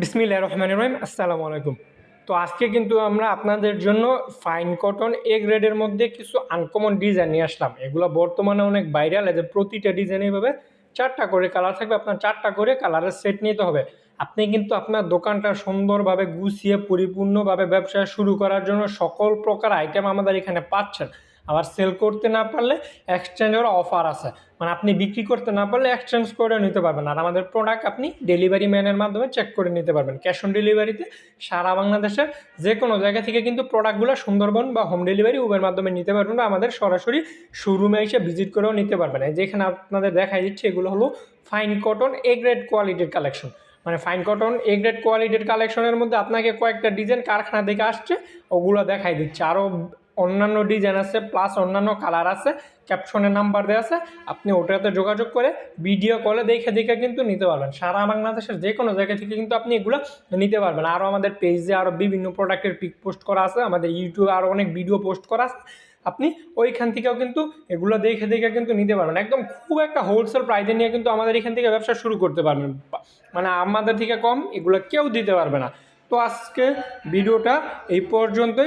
বিসমিল্লা রহমান রহিম, আসসালামু আলাইকুম। তো আজকে কিন্তু আমরা আপনাদের জন্য ফাইন কটন এ গ্রেডের মধ্যে কিছু আনকমন ডিজাইন নিয়ে আসলাম। এগুলো বর্তমানে অনেক ভাইরাল এদের প্রতিটা ডিজাইন এইভাবে চারটা করে কালার থাকবে, আপনার চারটা করে কালারের সেট নিতে হবে। আপনি কিন্তু আপনার দোকানটা সুন্দরভাবে গুছিয়ে, পরিপূর্ণভাবে ব্যবসা শুরু করার জন্য সকল প্রকার আইটেম আমাদের এখানে পাচ্ছেন। আবার সেল করতে না পারলে এক্সচেঞ্জের অফার আছে। মানে আপনি বিক্রি করতে না পারলে এক্সচেঞ্জ করে নিতে পারবেন। আর আমাদের প্রোডাক্ট আপনি ডেলিভারি ম্যানের মাধ্যমে চেক করে নিতে পারবেন। ক্যাশ অন ডেলিভারিতে সারা বাংলাদেশের যে কোনো জায়গা থেকে কিন্তু প্রোডাক্টগুলো সুন্দরবন বা হোম ডেলিভারি উবের মাধ্যমে নিতে পারবেন বা আমাদের সরাসরি শোরুমে এসে ভিজিট করেও নিতে পারবেন। যেখানে আপনাদের দেখাই দিচ্ছে, এগুলো হলো ফাইন কটন এ গ্রেড কোয়ালিটির কালেকশন মানে ফাইন কটন এ গ্রেড কোয়ালিটির কালেকশনের মধ্যে আপনাকে কয়েকটা ডিজাইন কারখানা থেকে আসছে, ওগুলো দেখাই দিচ্ছে। আরও অন্যান্য ডিজাইন আছে প্লাস অন্যান্য কালার আছে ক্যাপশনের নাম্বার দেওয়া আছে, আপনি ওটাতে যোগাযোগ করে ভিডিও কলে দেখে দেখে কিন্তু নিতে পারবেন। সারা বাংলাদেশের যে কোনো জায়গা থেকে কিন্তু আপনি এগুলো নিতে পারবেন। আরও আমাদের পেজে আরও বিভিন্ন প্রোডাক্টের পিক পোস্ট করা আছে, আমাদের ইউটিউবে আরও অনেক ভিডিও পোস্ট করা আছে। আপনি ওইখান থেকেও কিন্তু এগুলো দেখে দেখে কিন্তু নিতে পারবেন। একদম খুব একটা হোলসেল প্রাইজে নিয়ে কিন্তু আমাদের এখান থেকে ব্যবসা শুরু করতে পারবেন। মানে আমাদের থেকে কম এগুলো কেউ দিতে পারবে না। তো আজকে ভিডিওটা এই পর্যন্তই।